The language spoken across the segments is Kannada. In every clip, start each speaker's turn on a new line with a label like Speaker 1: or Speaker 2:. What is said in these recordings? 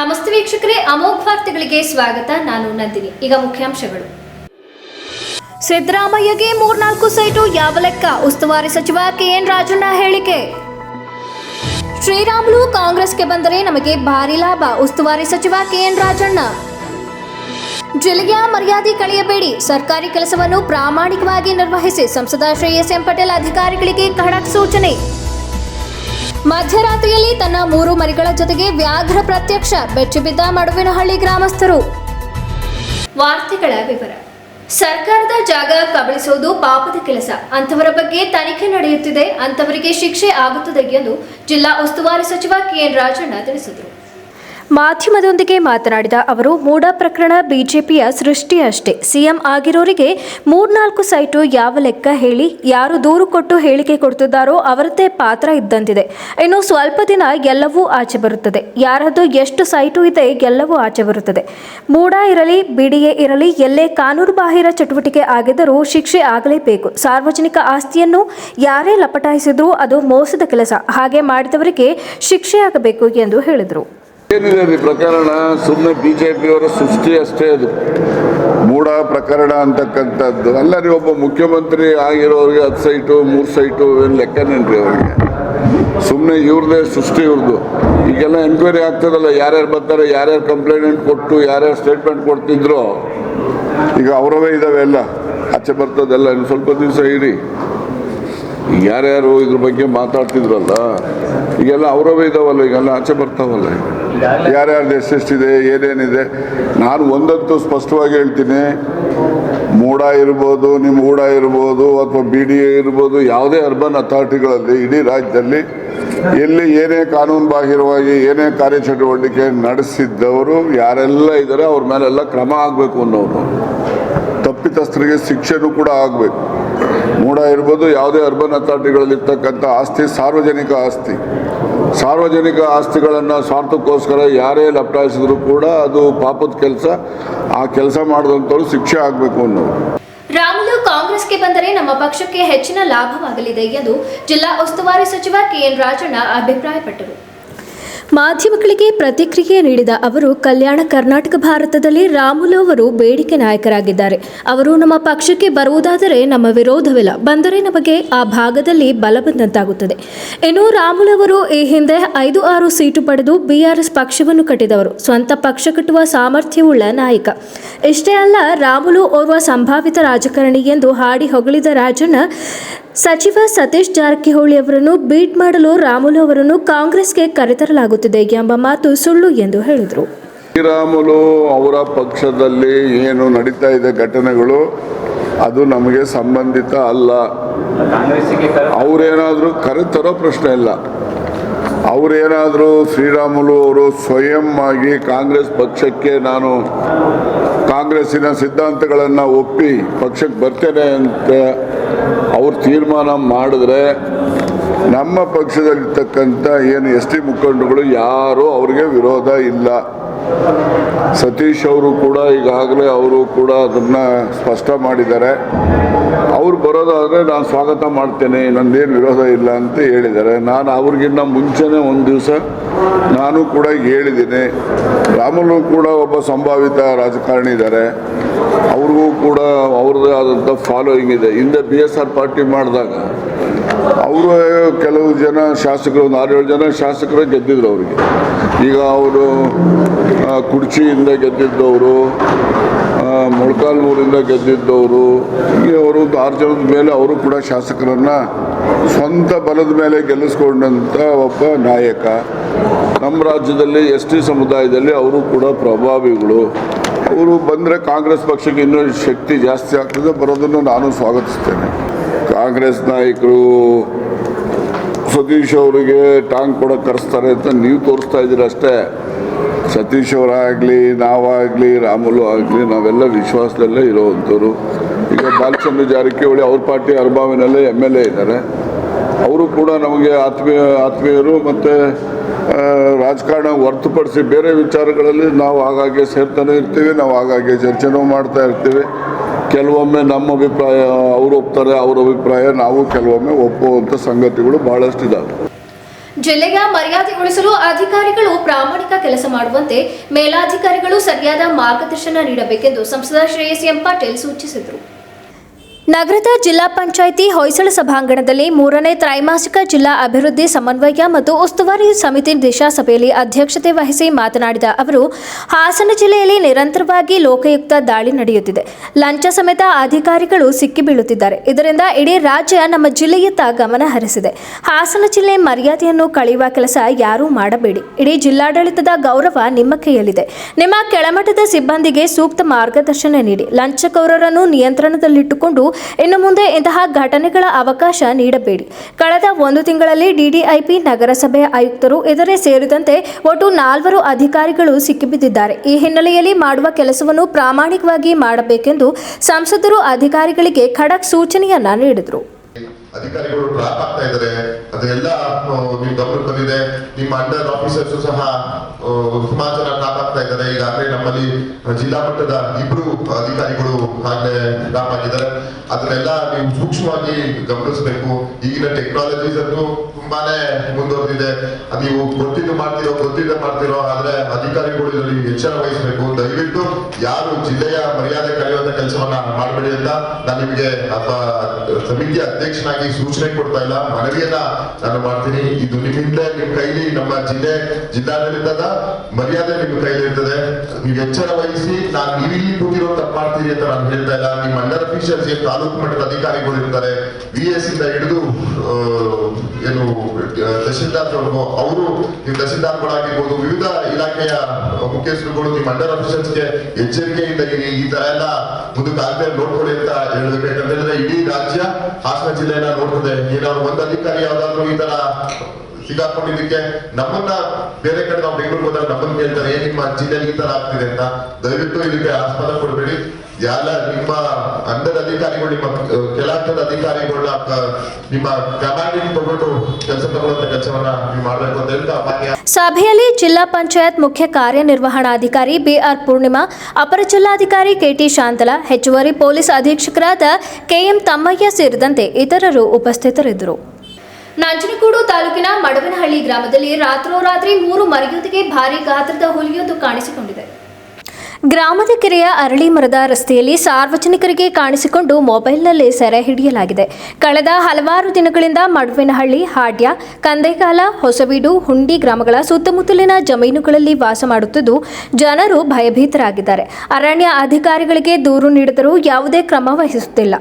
Speaker 1: ನಮಸ್ತೆ ವೀಕ್ಷಕರೇ, ಅಮೋಘ ವಾರ್ತೆಗಳಿಗೆ ಸ್ವಾಗತ. ನಾನು ನಂದಿನಿ. ಈಗ ಮುಖ್ಯಾಂಶಗಳು. ಸಿದ್ದರಾಮಯ್ಯಗೆ ಮೂರ್ನಾಲ್ಕು ಸೈಟು ಯಾವ ಲೆಕ್ಕ? ಉಸ್ತುವಾರಿ ಸಚಿವ ಕೆಎನ್ ರಾಜಣ್ಣ ಹೇಳಿಕೆ. ಶ್ರೀರಾಮುಲು ಕಾಂಗ್ರೆಸ್ಗೆ ಬಂದರೆ ನಮಗೆ ಭಾರಿ ಲಾಭ, ಉಸ್ತುವಾರಿ ಸಚಿವ ಕೆಎನ್ ರಾಜಣ್ಣ. ಜಿಲ್ಲೆಯ ಮರ್ಯಾದೆ ಕಳೆಯಬೇಡಿ, ಸರ್ಕಾರಿ ಕೆಲಸವನ್ನು ಪ್ರಾಮಾಣಿಕವಾಗಿ ನಿರ್ವಹಿಸಿ, ಸಂಸದ ಶ್ರೀ ಎಸ್ ಎಂ. ಪಟೇಲ್ ಅಧಿಕಾರಿಗಳಿಗೆ ಖಡಕ್ ಸೂಚನೆ. ಮಧ್ಯರಾತ್ರಿಯಲ್ಲಿ ತನ್ನ ಮೂರು ಮರಿಗಳ ಜೊತೆಗೆ ವ್ಯಾಘ್ರ ಪ್ರತ್ಯಕ್ಷ ಬೆಚ್ಚಿಬಿದ್ದ ಮಡುವಿನಹಳ್ಳಿ ಗ್ರಾಮಸ್ಥರು. ವಾರ್ತೆಗಳ ವಿವರ. ಸರ್ಕಾರದ ಜಾಗ ಕಬಳಿಸುವುದು ಪಾಪದ ಕೆಲಸ. ಅಂತವರ ಬಗ್ಗೆ ತನಿಖೆ ನಡೆಯುತ್ತಿದೆ ಅಂತವರಿಗೆ ಶಿಕ್ಷೆ ಆಗುತ್ತದೆ ಎಂದು ಜಿಲ್ಲಾ ಉಸ್ತುವಾರಿ ಸಚಿವ ಕೆಎನ್ ರಾಜಣ್ಣ ತಿಳಿಸಿದರು. ಮಾಧ್ಯಮದೊಂದಿಗೆ ಮಾತನಾಡಿದ ಅವರು ಮೂಡ ಪ್ರಕರಣ ಬಿಜೆಪಿಯ ಸೃಷ್ಟಿಯಷ್ಟೇ. ಸಿಎಂ ಆಗಿರೋರಿಗೆ ಮೂರ್ನಾಲ್ಕು ಸೈಟು ಯಾವ ಲೆಕ್ಕ ಹೇಳಿ, ಯಾರು ದೂರು ಕೊಟ್ಟು ಹೇಳಿಕೆ ಕೊಡ್ತಿದ್ದಾರೋ ಅವರದ್ದೇ ಪಾತ್ರ ಇದ್ದಂತಿದೆ. ಇನ್ನು ಸ್ವಲ್ಪ ದಿನ ಎಲ್ಲವೂ ಆಚೆ ಬರುತ್ತದೆ. ಯಾರದ್ದು ಎಷ್ಟು ಸೈಟು ಇದೆ, ಎಲ್ಲವೂ ಆಚೆ ಬರುತ್ತದೆ. ಮೂಡ ಇರಲಿ ಬಿಡಿಎ ಇರಲಿ, ಎಲ್ಲೇ ಕಾನೂನು ಬಾಹಿರ ಚಟುವಟಿಕೆ ಆಗಿದ್ದರೂ ಶಿಕ್ಷೆ ಆಗಲೇಬೇಕು. ಸಾರ್ವಜನಿಕ ಆಸ್ತಿಯನ್ನು ಯಾರೇ ಲಪಟಾಯಿಸಿದ್ರೂ ಅದು ಮೋಸದ ಕೆಲಸ. ಹಾಗೆ ಮಾಡಿದವರಿಗೆ ಶಿಕ್ಷೆಯಾಗಬೇಕು ಎಂದು ಹೇಳಿದರು.
Speaker 2: ಏನಿದೆ ರೀ ಪ್ರಕರಣ? ಸುಮ್ಮನೆ ಬಿ ಜೆ ಪಿಯವರ ಸೃಷ್ಟಿ ಅಷ್ಟೇ ಅದು. ಮೂಡ ಪ್ರಕರಣ ಅಂತಕ್ಕಂಥದ್ದು. ಅಲ್ಲ ರೀ ಒಬ್ಬ ಮುಖ್ಯಮಂತ್ರಿ ಆಗಿರೋರಿಗೆ ಹತ್ತು ಸೈಟು, ಮೂರು ಸೈಟು ಏನು ಲೆಕ್ಕನೇನ್ರಿ ಅವರಿಗೆ? ಸುಮ್ಮನೆ ಇವ್ರದೇ ಸೃಷ್ಟಿ ಇವ್ರದ್ದು ಈಗೆಲ್ಲ ಎನ್ಕ್ವೈರಿ ಆಗ್ತದಲ್ಲ, ಯಾರ್ಯಾರು ಬರ್ತಾರೆ, ಯಾರ್ಯಾರು ಕಂಪ್ಲೇಂಟ್ ಕೊಟ್ಟು, ಯಾರ್ಯಾರು ಸ್ಟೇಟ್ಮೆಂಟ್ ಕೊಡ್ತಿದ್ರು? ಈಗ ಅವರವೇ ಇದ್ದಾವೆ ಎಲ್ಲ. ಆಚೆ ಬರ್ತದೆಲ್ಲ ಇನ್ನು ಸ್ವಲ್ಪ ದಿವಸ ಇರಿ. ಯಾರ್ಯಾರು ಇದ್ರ ಬಗ್ಗೆ ಮಾತಾಡ್ತಿದ್ರಲ್ಲ, ಈಗೆಲ್ಲ ಅವರವೇ ಇದಾವಲ್ಲ, ಈಗೆಲ್ಲ ಆಚೆ ಬರ್ತಾವಲ್ಲ. ಯಾರ್ಯಾರ್ದು ಎಷ್ಟೆಷ್ಟಿದೆ ಏನೇನಿದೆ, ನಾನು ಒಂದಂತೂ ಸ್ಪಷ್ಟವಾಗಿ ಹೇಳ್ತೀನಿ. ಮೂಡ ಇರ್ಬೋದು ನಿಮ್ಮ ಊಡ ಇರ್ಬೋದು, ಅಥವಾ ಬಿ ಡಿ ಎ ಇರ್ಬೋದು, ಯಾವುದೇ ಅರ್ಬನ್ ಅಥಾರಿಟಿಗಳಲ್ಲಿ ಇಡೀ ರಾಜ್ಯದಲ್ಲಿ ಎಲ್ಲಿ ಏನೇ ಕಾನೂನು ಬಾಹಿರವಾಗಿ ಏನೇ ಕಾರ್ಯಚಟುವಟಿಕೆ ನಡೆಸಿದ್ದವರು, ಯಾರೆಲ್ಲ ಇದ್ದಾರೆ ಅವ್ರ ಮೇಲೆಲ್ಲ ಕ್ರಮ ಆಗಬೇಕು ಅನ್ನೋರು ತಪ್ಪಿತಸ್ಥರಿಗೆ ಶಿಕ್ಷೆನೂ ಕೂಡ ಆಗಬೇಕು. ಮೂಡ ಇರ್ಬೋದು, ಯಾವುದೇ ಅರ್ಬನ್ ಅಥಾರಿಟಿಗಳಲ್ಲಿ ಇರ್ತಕ್ಕಂಥ ಆಸ್ತಿ ಸಾರ್ವಜನಿಕ ಆಸ್ತಿ. ಸಾರ್ವಜನಿಕ ಆಸ್ತಿಗಳನ್ನು ಸ್ವಾರ್ಥಕ್ಕೋಸ್ಕರ ಯಾರೇ ಲಪ್ಟಾಯಿಸಿದ್ರು ಕೂಡ ಅದು ಪಾಪದ ಕೆಲಸ. ಆ ಕೆಲಸ ಮಾಡಿದಂಥವ್ರು ಶಿಕ್ಷೆ ಆಗಬೇಕು ಅನ್ನೋದು.
Speaker 1: ರಾಮುಲು, ಕಾಂಗ್ರೆಸ್ಗೆ ಬಂದರೆ ನಮ್ಮ ಪಕ್ಷಕ್ಕೆ ಹೆಚ್ಚಿನ ಲಾಭವಾಗಲಿದೆ ಎಂದು ಜಿಲ್ಲಾ ಉಸ್ತುವಾರಿ ಸಚಿವ ಕೆಎನ್ ರಾಜಣ್ಣ ಅಭಿಪ್ರಾಯಪಟ್ಟರು. ಮಾಧ್ಯಮಗಳಿಗೆ ಪ್ರತಿಕ್ರಿಯೆ ನೀಡಿದ ಅವರು, ಕಲ್ಯಾಣ ಕರ್ನಾಟಕ ಭಾರತದಲ್ಲಿ ರಾಮುಲು ಅವರು ಬೇಡಿಕೆ ನಾಯಕರಾಗಿದ್ದಾರೆ. ಅವರು ನಮ್ಮ ಪಕ್ಷಕ್ಕೆ ಬರುವುದಾದರೆ ನಮ್ಮ ವಿರೋಧವಿಲ್ಲ. ಬಂದರೆ ನಮಗೆ ಆ ಭಾಗದಲ್ಲಿ ಬಲ ಬಂದಂತಾಗುತ್ತದೆ ಇನ್ನು ರಾಮುಲು ಅವರು ಈ ಹಿಂದೆ ಐದು ಆರು ಸೀಟು ಪಡೆದು ಬಿಆರ್ಎಸ್ ಪಕ್ಷವನ್ನು ಕಟ್ಟಿದವರು. ಸ್ವಂತ ಪಕ್ಷ ಕಟ್ಟುವ ಸಾಮರ್ಥ್ಯವುಳ್ಳ ನಾಯಕ. ಇಷ್ಟೇ ಅಲ್ಲ, ರಾಮುಲು ಓರ್ವ ಸಂಭಾವಿತ ರಾಜಕಾರಣಿ ಎಂದು ಹಾಡಿ ಹೊಗಳಿದ ರಾಜಣ್ಣ, ಸಚಿವ ಸತೀಶ್ ಜಾರಕಿಹೊಳಿ ಅವರನ್ನು ಬೀಟ್ ಮಾಡಲು ರಾಮುಲು ಅವರನ್ನು ಕಾಂಗ್ರೆಸ್ಗೆ ಕರೆತರಲಾಗುತ್ತಿದೆ. ಎಂಬ ಮಾತು ಸುಳ್ಳು ಎಂದು ಹೇಳಿದರು.
Speaker 2: ಶ್ರೀರಾಮುಲು ಅವರ ಪಕ್ಷದಲ್ಲಿ ಏನು ನಡೀತಾ ಇದೆ ಘಟನೆಗಳು, ಅದು ನಮಗೆ ಸಂಬಂಧಿತ ಅಲ್ಲ. ಅವರೇನಾದರೂ ಕರೆತರೋ ಪ್ರಶ್ನೆ ಇಲ್ಲ. ಅವರೇನಾದರೂ ಶ್ರೀರಾಮುಲು ಅವರು ಸ್ವಯಂ ಆಗಿ ಕಾಂಗ್ರೆಸ್ ಪಕ್ಷಕ್ಕೆ ನಾನು ಕಾಂಗ್ರೆಸ್ಸಿನ ಸಿದ್ಧಾಂತಗಳನ್ನು ಒಪ್ಪಿ ಪಕ್ಷಕ್ಕೆ ಬರ್ತೇನೆ ಅಂತ ಅವ್ರು ತೀರ್ಮಾನ ಮಾಡಿದ್ರೆ ನಮ್ಮ ಪಕ್ಷದಲ್ಲಿರ್ತಕ್ಕಂಥ ಏನು ಎಸ್ ಟಿ ಮುಖಂಡರುಗಳು ಯಾರೂ ಅವ್ರಿಗೆ ವಿರೋಧ ಇಲ್ಲ. ಸತೀಶ್ ಅವರು ಕೂಡ ಈಗಾಗಲೇ ಅವರು ಕೂಡ ಅದನ್ನ ಸ್ಪಷ್ಟ ಮಾಡಿದ್ದಾರೆ. ಅವ್ರು ಬರೋದಾದರೆ ನಾನು ಸ್ವಾಗತ ಮಾಡ್ತೇನೆ, ನಂದೇನು ವಿರೋಧ ಇಲ್ಲ ಅಂತ ಹೇಳಿದ್ದಾರೆ. ನಾನು ಅವ್ರಿಗಿನ್ನ ಮುಂಚೆನೇ ಒಂದು ದಿವಸ ನಾನು ಕೂಡ ಹೇಳಿದ್ದೀನಿ. ರಾಮುಲು ಕೂಡ ಒಬ್ಬ ಸಂಭಾವಿತ ರಾಜಕಾರಣಿ ಇದ್ದಾರೆ. ಅವ್ರಿಗೂ ಕೂಡ ಅವ್ರದ್ದೇ ಆದಂಥ ಫಾಲೋಯಿಂಗ್ ಇದೆ. ಹಿಂದೆ ಬಿ ಎಸ್ ಆರ್ ಪಾರ್ಟಿ ಮಾಡಿದಾಗ ಅವರು ಕೆಲವು ಜನ ಶಾಸಕರು, ಒಂದು ಆರೇಳು ಜನ ಶಾಸಕರು ಗೆದ್ದಿದ್ರು ಅವರಿಗೆ. ಈಗ ಅವರು ಕುಡ್ಚಿಯಿಂದ ಗೆದ್ದಿದ್ದವರು ಮೊಳಕಾಲ್ಮೂರಿಂದ ಗೆದ್ದಿದ್ದವರು, ಹೀಗೆ ಅವರು ಆರು ಜನದ ಮೇಲೆ ಅವರು ಕೂಡ ಶಾಸಕರನ್ನು ಸ್ವಂತ ಬಲದ ಮೇಲೆ ಗೆಲ್ಲಿಸ್ಕೊಂಡಂಥ ಒಬ್ಬ ನಾಯಕ. ನಮ್ಮ ರಾಜ್ಯದಲ್ಲಿ ಎಸ್ ಟಿ ಸಮುದಾಯದಲ್ಲಿ ಅವರು ಕೂಡ ಪ್ರಭಾವಿಗಳು. ಅವರು ಬಂದರೆ ಕಾಂಗ್ರೆಸ್ ಪಕ್ಷಕ್ಕೆ ಇನ್ನೂ ಶಕ್ತಿ ಜಾಸ್ತಿ ಆಗ್ತದೆ, ಬರೋದನ್ನು ನಾನು ಸ್ವಾಗತಿಸ್ತೇನೆ. ಕಾಂಗ್ರೆಸ್ ನಾಯಕರು ಸತೀಶ್ ಅವರಿಗೆ ಟಾಂಗ್ ಕೊಡೋಕೆ ಕರೆಸ್ತಾರೆ ಅಂತ ನೀವು ತೋರಿಸ್ತಾ ಇದ್ದೀರ ಅಷ್ಟೇ. ಸತೀಶ್ ಅವರಾಗಲಿ, ನಾವಾಗಲಿ, ರಾಮುಲು ಆಗಲಿ, ನಾವೆಲ್ಲ ವಿಶ್ವಾಸದಲ್ಲೇ ಇರೋವಂಥವ್ರು. ಈಗ ಬಾಲಚಂದ್ರ ಜಾರಕಿಹೊಳಿ ಅವ್ರ ಪಾರ್ಟಿ ಅರ್ಬಾವಿನಲ್ಲೇ ಎಂ ಎಲ್ ಎ ಇದ್ದಾರೆ. ಅವರು ಕೂಡ ನಮಗೆ ಆತ್ಮೀಯ, ಆತ್ಮೀಯರು ಮತ್ತು ರಾಜಕಾರಣ ಹೊರತುಪಡಿಸಿ ಬೇರೆ ವಿಚಾರಗಳಲ್ಲಿ ನಾವು ಆಗಾಗ್ಗೆ ಸೇರ್ತಾನೆ ಇರ್ತೀವಿ, ನಾವು ಆಗಾಗ್ಗೆ ಚರ್ಚೆನೂ ಮಾಡ್ತಾ ಇರ್ತೀವಿ. ಕೆಲವೊಮ್ಮೆ ನಮ್ಮ ಅಭಿಪ್ರಾಯ, ಅವರು ಒಪ್ತಾರೆ, ಅವ್ರ ಅಭಿಪ್ರಾಯ, ನಾವು ಕೆಲವೊಮ್ಮೆ ಒಪ್ಪುವಂಥ ಸಂಗತಿಗಳು ಭಾಳಷ್ಟಿದ್ದಾವೆ
Speaker 1: ಜಿಲ್ಲೆಯ ಮರ್ಯಾದೆ ಮರ್ಯಾದೆಗೊಳಿಸಲು ಅಧಿಕಾರಿಗಳು ಪ್ರಾಮಾಣಿಕ ಕೆಲಸ ಮಾಡುವಂತೆ ಮೇಲಾಧಿಕಾರಿಗಳು ಸರಿಯಾದ ಮಾರ್ಗದರ್ಶನ ನೀಡಬೇಕೆಂದು ಸಂಸದ ಶ್ರೇಯಸ್ ಎಂ ಪಾಟೀಲ್ ಸೂಚಿಸಿದರು. ನಗರದ ಜಿಲ್ಲಾ ಪಂಚಾಯಿತಿ ಹೊಯ್ಸಳ ಸಭಾಂಗಣದಲ್ಲಿ ಮೂರನೇ ತ್ರೈಮಾಸಿಕ ಜಿಲ್ಲಾ ಅಭಿವೃದ್ಧಿ ಸಮನ್ವಯ ಮತ್ತು ಉಸ್ತುವಾರಿ ಸಮಿತಿ ದಿಶಾ ಸಭೆಯಲ್ಲಿ ಅಧ್ಯಕ್ಷತೆ ವಹಿಸಿ ಮಾತನಾಡಿದ ಅವರು, ಹಾಸನ ಜಿಲ್ಲೆಯಲ್ಲಿ ನಿರಂತರವಾಗಿ ಲೋಕಯುಕ್ತ ದಾಳಿ ನಡೆಯುತ್ತಿದೆ. ಲಂಚ ಸಮೇತ ಅಧಿಕಾರಿಗಳು ಸಿಕ್ಕಿಬೀಳುತ್ತಿದ್ದಾರೆ. ಇದರಿಂದ ಇಡೀ ರಾಜ್ಯ ನಮ್ಮ ಜಿಲ್ಲೆಯತ್ತ ಗಮನ ಹರಿಸಿದೆ. ಹಾಸನ ಜಿಲ್ಲೆ ಮರ್ಯಾದೆಯನ್ನು ಕಳೆಯುವ ಕೆಲಸ ಯಾರೂ ಮಾಡಬೇಡಿ. ಇಡೀ ಜಿಲ್ಲಾಡಳಿತದ ಗೌರವ ನಿಮ್ಮ ಕೈಯಲ್ಲಿದೆ. ನಿಮ್ಮ ಕೆಳಮಟ್ಟದ ಸಿಬ್ಬಂದಿಗೆ ಸೂಕ್ತ ಮಾರ್ಗದರ್ಶನ ನೀಡಿ. ಲಂಚಕೋರರನ್ನು ನಿಯಂತ್ರಣದಲ್ಲಿಟ್ಟುಕೊಂಡು ಇನ್ನು ಮುಂದೆ ಇಂತಹ ಘಟನೆಗಳ ಅವಕಾಶ ನೀಡಬೇಡಿ. ಕಳೆದ ಒಂದು ತಿಂಗಳಲ್ಲಿ ಡಿಡಿಐಪಿ ನಗರಸಭೆ ಆಯುಕ್ತರು ಇದರೇ ಸೇರಿದಂತೆ ಒಟ್ಟು ನಾಲ್ವರು ಅಧಿಕಾರಿಗಳು ಸಿಕ್ಕಿಬಿದ್ದಿದ್ದಾರೆ. ಈ ಹಿನ್ನೆಲೆಯಲ್ಲಿ ಮಾಡುವ ಕೆಲಸವನ್ನು ಪ್ರಾಮಾಣಿಕವಾಗಿ ಮಾಡಬೇಕೆಂದು ಸಂಸದರು ಅಧಿಕಾರಿಗಳಿಗೆ ಖಡಕ್ ಸೂಚನೆಯನ್ನ ನೀಡಿದರು.
Speaker 3: ಅಧಿಕಾರಿಗಳು ಡ್ರಾಪ್ ಆಗ್ತಾ ಇದ್ದಾರೆ. ಅದೆಲ್ಲ ನಿಮ್ ಗಮನಕ್ಕೆ ಬಂದಿದೆ ನಿಮ್ಮ ಅಂಡರ್ ಆಫೀಸರ್ಸ್ ಸಹ ಹಿಮಾಚಲ ಡ್ರಾಪ್ ಆಗ್ತಾ ಇದ್ದಾರೆ. ಈಗಾಗಲೇ ನಮ್ಮಲ್ಲಿ ಜಿಲ್ಲಾ ಮಟ್ಟದ ಇಬ್ರು ಅಧಿಕಾರಿಗಳು ಹಾಗೆ ಡ್ರಾಪ್ ಆಗಿದ್ದಾರೆ. ಅದನ್ನೆಲ್ಲ ನೀವು ಸೂಕ್ಷ್ಮವಾಗಿ ಗಮನಿಸಬೇಕು. ಈಗಿನ ಟೆಕ್ನಾಲಜೀಸ್ ಅಂತೂ ತುಂಬಾನೇ ಮುಂದುವರೆದಿದೆ. ನೀವು ಗೊತ್ತಿದ್ದು ಮಾಡ್ತಿರೋ ಗೊತ್ತಿದ್ದ ಮಾಡ್ತಿರೋ, ಆದ್ರೆ ಅಧಿಕಾರಿಗಳು ಇದರಲ್ಲಿ ಎಚ್ಚರ ವಹಿಸಬೇಕು. ದಯವಿಟ್ಟು ಯಾರು ಜಿಲ್ಲೆಯ ಮರ್ಯಾದೆ ಕಳೆಯುವಂತ ಕೆಲಸವನ್ನ ಮಾಡಬೇಡಿ ಅಂತ ನಾನು ನಿಮಗೆ ಸಮಿತಿಯ ಅಧ್ಯಕ್ಷನಾಗಿ ಸೂಚನೆ ಕೊಡ್ತಾ ಇಲ್ಲ. ಮನವಿಯನ್ನ ನಾನು ಮಾಡ್ತೀನಿ. ಇದು ನಿಮ್ಮಿಂದ ನಿಮ್ ಕೈಲಿ, ನಮ್ಮ ಜಿಲ್ಲೆ ಜಿಲ್ಲಾಡಳಿತದ ಮರ್ಯಾದೆ ನಿಮ್ಮ ಕೈಲಿ ಇರ್ತದೆ. ನೀವು ಎಚ್ಚರ ವಹಿಸಿ, ನಾನು ನೀವು ಇಲ್ಲಿ ಕೂತಿರೋ ತಪ್ಪು ಅಂತ ನಾನು ಹೇಳ್ತಾ ಇಲ್ಲ. ನಿಮ್ಮ ಅಂಡರ್ ಅಫೀಷಿಯಲ್ಸ್ ತಾಲೂಕು ಮಟ್ಟದ ಅಧಿಕಾರಿಗಳು ಇರ್ತಾರೆ ವಿ ಎಸ್ ಇಂದ ಹಿಡಿದು ಏನು ತಹಶೀಲ್ದಾರ್ವರೆಗೂ ಅವರು ನೀವು ತಹಸೀಲ್ದಾರ್ಗಳಾಗಿರ್ಬೋದು ವಿವಿಧ ಇಲಾಖೆಯ ಮುಖ್ಯಸ್ಥರುಗಳು, ನಿಮ್ಮ ಅಂಡರ್ ಆಫೀಸರ್ಸ್ಗೆ ಎಚ್ಚರಿಕೆಯಿಂದ ಈ ತರ ಎಲ್ಲ ಮುಂದಕ್ಕೆ ಆಗದೆ ನೋಡ್ಕೊಳ್ಳಿ ಅಂತ ಹೇಳಬೇಕು ಯಾಕಂದ್ರೆ ಇಡೀ ರಾಜ್ಯ ಹಾಸನ ಜಿಲ್ಲೆಯನ್ನ ನೋಡ್ತದೆ. ಏನಾದ್ರು ಒಂದು ಅಧಿಕಾರಿ ಯಾವ್ದಾದ್ರು ಈ ತರ ಸಿಗಾಕೊಂಡಿದ್ದಕ್ಕೆ ನಮ್ಮನ್ನ ಬೇರೆ ಕಡೆ ನಾವು ಬೆಂಗಳೂರು ಹೋದಾಗ ನಮ್ಮನ್ನ ಕೇಳ್ತಾರೆ ಏನ್ ನಿಮ್ಮ ಜಿಲ್ಲೆಯಲ್ಲಿ ಈ ತರ ಆಗ್ತಿದೆ ಅಂತ. ದಯವಿಟ್ಟು ಇದಕ್ಕೆ ಆಸ್ಪದ ಕೊಡಬೇಡಿ. ಎಲ್ಲ ನಿಮ್ಮ ಅಂಡರ್ ಅಧಿಕಾರಿಗಳು, ನಿಮ್ಮ ಕೆಲಸದ ಅಧಿಕಾರಿಗಳ ನಿಮ್ಮ ಕಮಾಂಡಿಂಗ್ ತಗೊಂಡು ಕೆಲಸ ತಗೊಳ್ಳುವಂತ ಕೆಲಸವನ್ನ ನೀವು ಮಾಡಬೇಕು ಅಂತ ಹೇಳ್ತಾ
Speaker 1: ಸಭೆಯಲ್ಲಿ ಜಿಲ್ಲಾ ಪಂಚಾಯತ್ ಮುಖ್ಯ ಕಾರ್ಯನಿರ್ವಹಣಾಧಿಕಾರಿ ಬಿಆರ್ ಪೂರ್ಣಿಮಾ, ಅಪರ ಜಿಲ್ಲಾಧಿಕಾರಿ ಕೆಟಿ ಶಾಂತಲಾ, ಹೆಚ್ಚುವರಿ ಪೊಲೀಸ್ ಅಧೀಕ್ಷಕರಾದ ಕೆಎಂ ತಮ್ಮಯ್ಯ ಸೇರಿದಂತೆ ಇತರರು ಉಪಸ್ಥಿತರಿದ್ದರು. ನಂಜನಗೂಡು ತಾಲೂಕಿನ ಮಡವನಹಳ್ಳಿ ಗ್ರಾಮದಲ್ಲಿ ರಾತ್ರೋರಾತ್ರಿ ಮೂರು ಮರಿಯೊಂದಿಗೆ ಭಾರಿ ಗಾತ್ರದ ಹುಲಿಯೊಂದು ಕಾಣಿಸಿಕೊಂಡಿದೆ. ಗ್ರಾಮದ ಕೆರೆಯ ಅರಳಿ ಮರದ ರಸ್ತೆಯಲ್ಲಿ ಸಾರ್ವಜನಿಕರಿಗೆ ಕಾಣಿಸಿಕೊಂಡು ಮೊಬೈಲ್ನಲ್ಲಿ ಸೆರೆ ಹಿಡಿಯಲಾಗಿದೆ. ಕಳೆದ ಹಲವಾರು ದಿನಗಳಿಂದ ಮಡುವಿನಹಳ್ಳಿ, ಹಾಡ್ಯ ಕಂದೈಕಾಲ ಹೊಸಬೀಡು ಹುಂಡಿ ಗ್ರಾಮಗಳ ಸುತ್ತಮುತ್ತಲಿನ ಜಮೀನುಗಳಲ್ಲಿ ವಾಸ ಮಾಡುತ್ತಿದ್ದು ಜನರು ಭಯಭೀತರಾಗಿದ್ದಾರೆ. ಅರಣ್ಯ ಅಧಿಕಾರಿಗಳಿಗೆ ದೂರು ನೀಡಿದರೂ ಯಾವುದೇ ಕ್ರಮ ವಹಿಸುತ್ತಿಲ್ಲ.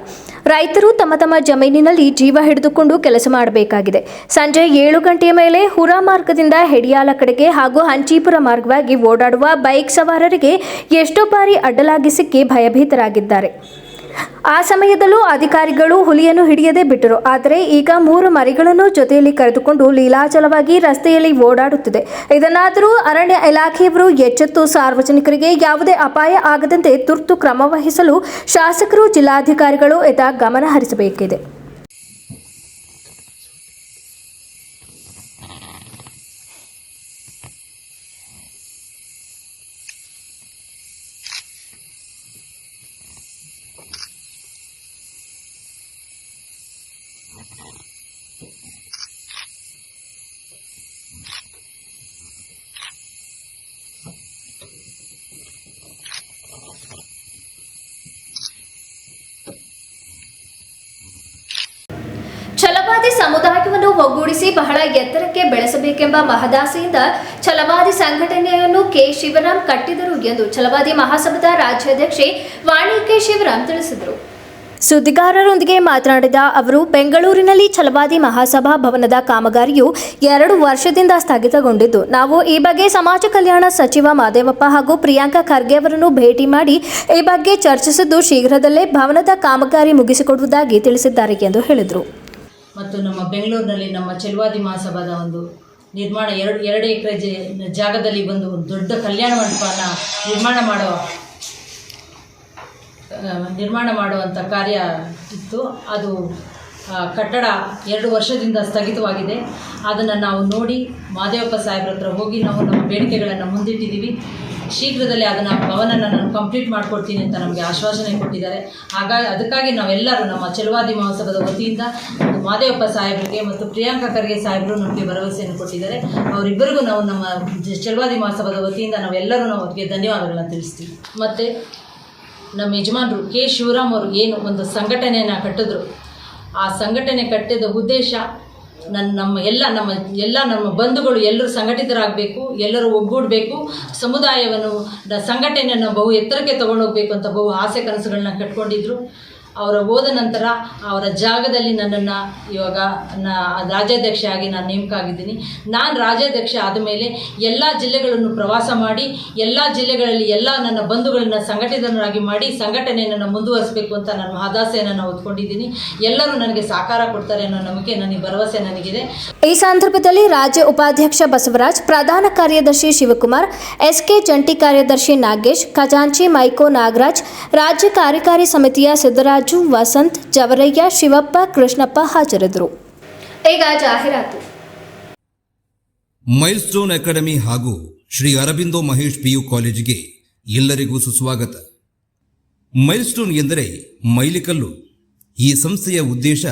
Speaker 1: ರೈತರು ತಮ್ಮ ತಮ್ಮ ಜಮೀನಿನಲ್ಲಿ ಜೀವ ಹಿಡಿದುಕೊಂಡು ಕೆಲಸ ಮಾಡಬೇಕಾಗಿದೆ. ಸಂಜೆ ಏಳು ಗಂಟೆಯ ಮೇಲೆ ಹುರಾ ಮಾರ್ಗದಿಂದ ಹೆಡಿಯಾಲ ಕಡೆಗೆ ಹಾಗೂ ಹಂಚೀಪುರ ಮಾರ್ಗವಾಗಿ ಓಡಾಡುವ ಬೈಕ್ ಸವಾರರಿಗೆ ಎಷ್ಟೋ ಬಾರಿ ಅಡ್ಡಲಾಗಿ ಸಿಕ್ಕಿ ಭಯಭೀತರಾಗಿದ್ದಾರೆ. ಆ ಸಮಯದಲ್ಲೂ ಅಧಿಕಾರಿಗಳು ಹುಲಿಯನ್ನು ಹಿಡಿಯದೆ ಬಿಟ್ಟರು. ಆದರೆ ಈಗ ಮೂರು ಮರಿಗಳನ್ನು ಜೊತೆಯಲ್ಲಿ ಕರೆದುಕೊಂಡು ಲೀಲಾಚಲವಾಗಿ ರಸ್ತೆಯಲ್ಲಿ ಓಡಾಡುತ್ತಿದೆ. ಇದನ್ನಾದರೂ ಅರಣ್ಯ ಇಲಾಖೆಯವರು ಎಚ್ಚೆತ್ತು ಸಾರ್ವಜನಿಕರಿಗೆ ಯಾವುದೇ ಅಪಾಯ ಆಗದಂತೆ ತುರ್ತು ಕ್ರಮ ವಹಿಸಲು ಶಾಸಕರು, ಜಿಲ್ಲಾಧಿಕಾರಿಗಳು ಗಮನ ಹರಿಸಬೇಕಿದೆ. ಛಲವಾದಿ ಸಮುದಾಯವನ್ನು ಒಗ್ಗೂಡಿಸಿ ಬಹಳ ಎತ್ತರಕ್ಕೆ ಬೆಳೆಸಬೇಕೆಂಬ ಮಹದಾಸೆಯಿಂದ ಛಲವಾದಿ ಸಂಘಟನೆಯನ್ನು ಕೆ. ಶಿವರಾಮ್ ಕಟ್ಟಿದರು ಎಂದು ಛಲವಾದಿ ಮಹಾಸಭಾದ ರಾಜ್ಯಾಧ್ಯಕ್ಷೆ ವಾಣಿ ಕೆ. ಶಿವರಾಮ್ ತಿಳಿಸಿದರು. ಸುದ್ದಿಗಾರರೊಂದಿಗೆ ಮಾತನಾಡಿದ ಅವರು, ಬೆಂಗಳೂರಿನಲ್ಲಿ ಛಲವಾದಿ ಮಹಾಸಭಾ ಭವನದ ಕಾಮಗಾರಿಯು ಎರಡು ವರ್ಷದಿಂದ ಸ್ಥಗಿತಗೊಂಡಿದ್ದು, ನಾವು ಈ ಬಗ್ಗೆ ಸಮಾಜ ಕಲ್ಯಾಣ ಸಚಿವ ಮಾದೇವಪ್ಪ ಹಾಗೂ ಪ್ರಿಯಾಂಕಾ ಖರ್ಗೆ ಅವರನ್ನು ಭೇಟಿ ಮಾಡಿ ಈ ಬಗ್ಗೆ ಚರ್ಚಿಸಿದ್ದು ಶೀಘ್ರದಲ್ಲೇ ಭವನದ ಕಾಮಗಾರಿ ಮುಗಿಸಿಕೊಡುವುದಾಗಿ ತಿಳಿಸಿದ್ದಾರೆ ಎಂದು ಹೇಳಿದರು.
Speaker 4: ಮತ್ತು ನಮ್ಮ ಬೆಂಗಳೂರಿನಲ್ಲಿ ನಮ್ಮ ಚೆಲುವಾದಿ ಮಹಾಸಭಾದ ಒಂದು ನಿರ್ಮಾಣ ಎರಡು ಎರಡು ಎಕರೆ ಜಾಗದಲ್ಲಿ ಒಂದು ದೊಡ್ಡ ಕಲ್ಯಾಣ ಮಂಟಪನ ನಿರ್ಮಾಣ ಮಾಡೋ ನಿರ್ಮಾಣ ಮಾಡುವಂಥ ಕಾರ್ಯ ಇತ್ತು. ಅದು ಕಟ್ಟಡ ಎರಡು ವರ್ಷದಿಂದ ಸ್ಥಗಿತವಾಗಿದೆ. ಅದನ್ನು ನಾವು ನೋಡಿ ಮಾದೇವಪ್ಪ ಸಾಹೇಬ್ರ ಹತ್ರ ಹೋಗಿ ನಾವು ನಮ್ಮ ಬೇಡಿಕೆಗಳನ್ನು ಮುಂದಿಟ್ಟಿದ್ದೀವಿ. ಶೀಘ್ರದಲ್ಲೇ ಅದನ್ನು ಭವನನ ನಾನು ಕಂಪ್ಲೀಟ್ ಮಾಡಿಕೊಡ್ತೀನಿ ಅಂತ ನಮಗೆ ಆಶ್ವಾಸನೆ ಕೊಟ್ಟಿದ್ದಾರೆ. ಹಾಗಾಗಿ ಅದಕ್ಕಾಗಿ ನಾವೆಲ್ಲರೂ ನಮ್ಮ ಚೆಲುವಾದಿ ಮಹೋತ್ಸವದ ವತಿಯಿಂದ ಮಾದೇವಪ್ಪ ಸಾಹೇಬರಿಗೆ ಮತ್ತು ಪ್ರಿಯಾಂಕಾ ಖರ್ಗೆ ಸಾಹೇಬರು ನಮಗೆ ಭರವಸೆಯನ್ನು ಕೊಟ್ಟಿದ್ದಾರೆ. ಅವರಿಬ್ಬರಿಗೂ ನಾವು ನಮ್ಮ ಚೆಲುವಾದಿ ಮಹೋತ್ಸವದ ವತಿಯಿಂದ ನಾವೆಲ್ಲರೂ ನಾವು ಅವರಿಗೆ ಧನ್ಯವಾದಗಳನ್ನು ತಿಳಿಸ್ತೀವಿ. ಮತ್ತು ನಮ್ಮ ಯಜಮಾನರು ಕೆ ಶಿವರಾಮ್ ಅವರು ಏನು ಒಂದು ಸಂಘಟನೆಯನ್ನು ಕಟ್ಟಿದ್ರು. ಆ ಸಂಘಟನೆ ಕಟ್ಟಿದ ಉದ್ದೇಶ ನನ್ನ ನಮ್ಮ ಎಲ್ಲ ನಮ್ಮ ಎಲ್ಲ ನಮ್ಮ ಬಂಧುಗಳು ಎಲ್ಲರೂ ಸಂಘಟಿತರಾಗಬೇಕು, ಎಲ್ಲರೂ ಒಗ್ಗೂಡಬೇಕು, ಸಮುದಾಯವನ್ನು ಸಂಘಟನೆಯನ್ನು ಬಹು ಎತ್ತರಕ್ಕೆ ತಗೊಂಡೋಗ್ಬೇಕು ಅಂತ ಬಹು ಆಸೆ ಕನಸುಗಳನ್ನ ಕಟ್ಕೊಂಡಿದ್ರು. ಅವರ ಹೋದ ನಂತರ ಅವರ ಜಾಗದಲ್ಲಿ ನನ್ನನ್ನು ಇವಾಗ ನಾ ರಾಜ್ಯಾಧ್ಯಕ್ಷೆ ಆಗಿ ನಾನು ನೇಮಕ ಆಗಿದ್ದೀನಿ ನಾನು ರಾಜ್ಯಾಧ್ಯಕ್ಷ ಆದ ಮೇಲೆ ಎಲ್ಲ ಜಿಲ್ಲೆಗಳನ್ನು ಪ್ರವಾಸ ಮಾಡಿ, ಎಲ್ಲ ಜಿಲ್ಲೆಗಳಲ್ಲಿ ಎಲ್ಲ ನನ್ನ ಬಂಧುಗಳನ್ನು ಸಂಘಟಿತರಾಗಿ ಮಾಡಿ ಸಂಘಟನೆಯನ್ನು ಮುಂದುವರಿಸಬೇಕು ಅಂತ ನಾನು ಮಹದಾಸೆಯನ್ನು ನಾನು ಹೊತ್ಕೊಂಡಿದ್ದೀನಿ. ಎಲ್ಲರೂ ನನಗೆ ಸಹಕಾರ ಕೊಡ್ತಾರೆ ಅನ್ನೋ ನಂಬಿಕೆ ನನಗೆ ಭರವಸೆ ನನಗಿದೆ.
Speaker 1: ಈ ಸಂದರ್ಭದಲ್ಲಿ ರಾಜ್ಯ ಉಪಾಧ್ಯಕ್ಷ ಬಸವರಾಜ್, ಪ್ರಧಾನ ಕಾರ್ಯದರ್ಶಿ ಶಿವಕುಮಾರ್, ಎಸ್ಕೆ ಜಂಟಿ ಕಾರ್ಯದರ್ಶಿ ನಾಗೇಶ್, ಖಜಾಂಚಿ ಮೈಕೋ ನಾಗರಾಜ್, ರಾಜ್ಯ ಕಾರ್ಯಕಾರಿ ಸಮಿತಿಯ ಸಿದ್ದರಾಜು ವಸಂತ್, ಜವರಯ್ಯ, ಶಿವಪ್ಪ, ಕೃಷ್ಣಪ್ಪ ಹಾಜರಿದ್ದರು. ಈಗ ಜಾಹೀರಾತು.
Speaker 5: ಮೈಲ್ಸ್ಟೋನ್ ಅಕಾಡೆಮಿ ಹಾಗೂ ಶ್ರೀ ಅರಬಿಂದೋ ಮಹೇಶ್ ಪಿಯು ಕಾಲೇಜಿಗೆ ಎಲ್ಲರಿಗೂ ಸುಸ್ವಾಗತ. ಮೈಲ್ಸ್ಟೋನ್ ಎಂದರೆ ಮೈಲಿಕಲ್ಲು. ಈ ಸಂಸ್ಥೆಯ ಉದ್ದೇಶ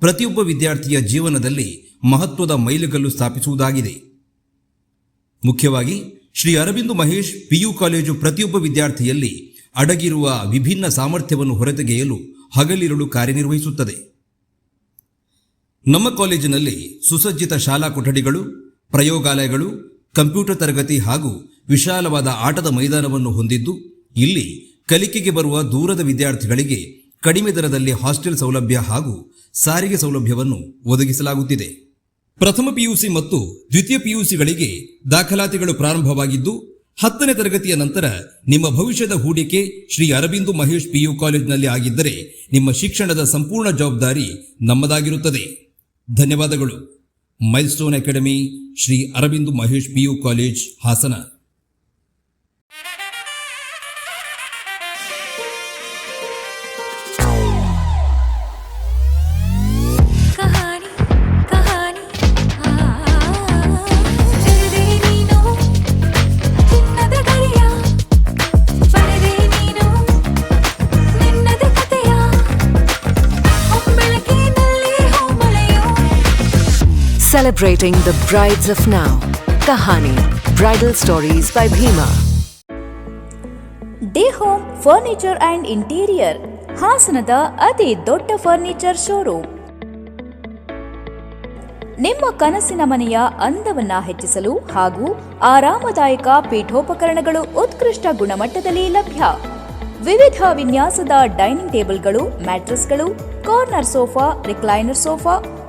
Speaker 5: ಪ್ರತಿಯೊಬ್ಬ ವಿದ್ಯಾರ್ಥಿಯ ಜೀವನದಲ್ಲಿ ಮಹತ್ವದ ಮೈಲಿಗಲ್ಲು ಸ್ಥಾಪಿಸುವುದಾಗಿದೆ. ಮುಖ್ಯವಾಗಿ, ಶ್ರೀ ಅರಬಿಂದು ಮಹೇಶ್ ಪಿಯು ಕಾಲೇಜು ಪ್ರತಿಯೊಬ್ಬ ವಿದ್ಯಾರ್ಥಿಯಲ್ಲಿ ಅಡಗಿರುವ ವಿಭಿನ್ನ ಸಾಮರ್ಥ್ಯವನ್ನು ಹೊರತೆಗೆಯಲು ಹಗಲಿರುಳು ಕಾರ್ಯನಿರ್ವಹಿಸುತ್ತದೆ. ನಮ್ಮ ಕಾಲೇಜಿನಲ್ಲಿ ಸುಸಜ್ಜಿತ ಶಾಲಾ ಕೊಠಡಿಗಳು, ಪ್ರಯೋಗಾಲಯಗಳು, ಕಂಪ್ಯೂಟರ್ ತರಗತಿ ಹಾಗೂ ವಿಶಾಲವಾದ ಆಟದ ಮೈದಾನವನ್ನು ಹೊಂದಿದ್ದು, ಇಲ್ಲಿ ಕಲಿಕೆಗೆ ಬರುವ ದೂರದ ವಿದ್ಯಾರ್ಥಿಗಳಿಗೆ ಕಡಿಮೆ ದರದಲ್ಲಿ ಹಾಸ್ಟೆಲ್ ಸೌಲಭ್ಯ ಹಾಗೂ ಸಾರಿಗೆ ಸೌಲಭ್ಯವನ್ನು ಒದಗಿಸಲಾಗುತ್ತಿದೆ. ಪ್ರಥಮ ಪಿಯುಸಿ ಮತ್ತು ದ್ವಿತೀಯ ಪಿಯುಸಿಗಳಿಗೆ ದಾಖಲಾತಿಗಳು ಪ್ರಾರಂಭವಾಗಿದ್ದು ಹತ್ತನೇ ತರಗತಿಯ ನಂತರ ನಿಮ್ಮ ಭವಿಷ್ಯದ ಹೂಡಿಕೆ ಶ್ರೀ ಅರವಿಂದು ಮಹೇಶ್ ಪಿಯು ಕಾಲೇಜಿನಲ್ಲಿ ಆಗಿದ್ದರೆ ನಿಮ್ಮ ಶಿಕ್ಷಣದ ಸಂಪೂರ್ಣ ಜವಾಬ್ದಾರಿ ನಮ್ಮದಾಗಿರುತ್ತದೆ. ಧನ್ಯವಾದಗಳು. Milestone academy Shri Aurobindo Mahesh PU college Hassan.
Speaker 6: Celebrating the brides of now. Kahani, Bridal Stories by Bhima.
Speaker 7: The home furniture and interior ಹಾಸನದ ಅತಿ ದೊಡ್ಡ ಫರ್ನಿಚರ್ ಶೋರೂಮ್ ನಿಮ್ಮ ಕನಸಿನ ಮನೆಯ ಅಂದವನ್ನ ಹೆಚ್ಚಿಸಲು ಹಾಗೂ ಆರಾಮದಾಯಕ ಪೀಠೋಪಕರಣಗಳು ಉತ್ಕೃಷ್ಟ ಗುಣಮಟ್ಟದಲ್ಲಿ ಲಭ್ಯ ವಿವಿಧ ವಿನ್ಯಾಸದ ಡೈನಿಂಗ್ ಟೇಬಲ್ಗಳು ಮ್ಯಾಟ್ರೆಸ್ಗಳು corner sofa recliner sofa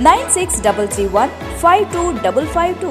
Speaker 7: nine six double three one five two double five two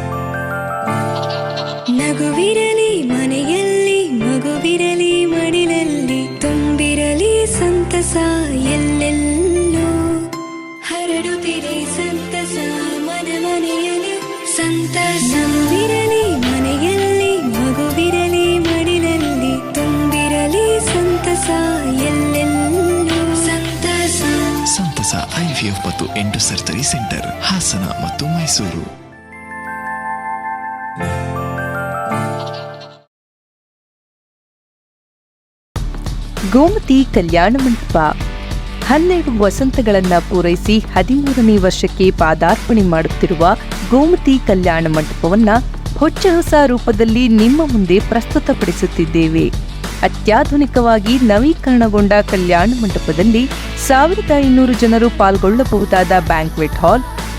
Speaker 8: Hassan ಮತ್ತು ಮೈಸೂರು
Speaker 9: ಗೋಮತಿ ಕಲ್ಯಾಣ ಮಂಟಪ. ಹನ್ನೆರಡು ವಸಂತಗಳನ್ನು ಪೂರೈಸಿ ಹದಿಮೂರನೇ ವರ್ಷಕ್ಕೆ ಪಾದಾರ್ಪಣೆ ಮಾಡುತ್ತಿರುವ ಗೋಮತಿ ಕಲ್ಯಾಣ ಮಂಟಪವನ್ನ ಹೊಚ್ಚ ಹೊಸ ರೂಪದಲ್ಲಿ ನಿಮ್ಮ ಮುಂದೆ ಪ್ರಸ್ತುತಪಡಿಸುತ್ತಿದ್ದೇವೆ. ಅತ್ಯಾಧುನಿಕವಾಗಿ ನವೀಕರಣಗೊಂಡ ಕಲ್ಯಾಣ ಮಂಟಪದಲ್ಲಿ ಸಾವಿರದ ಐನೂರು ಜನರು ಪಾಲ್ಗೊಳ್ಳಬಹುದಾದ ಬ್ಯಾಂಕ್ವೆಟ್ ಹಾಲ್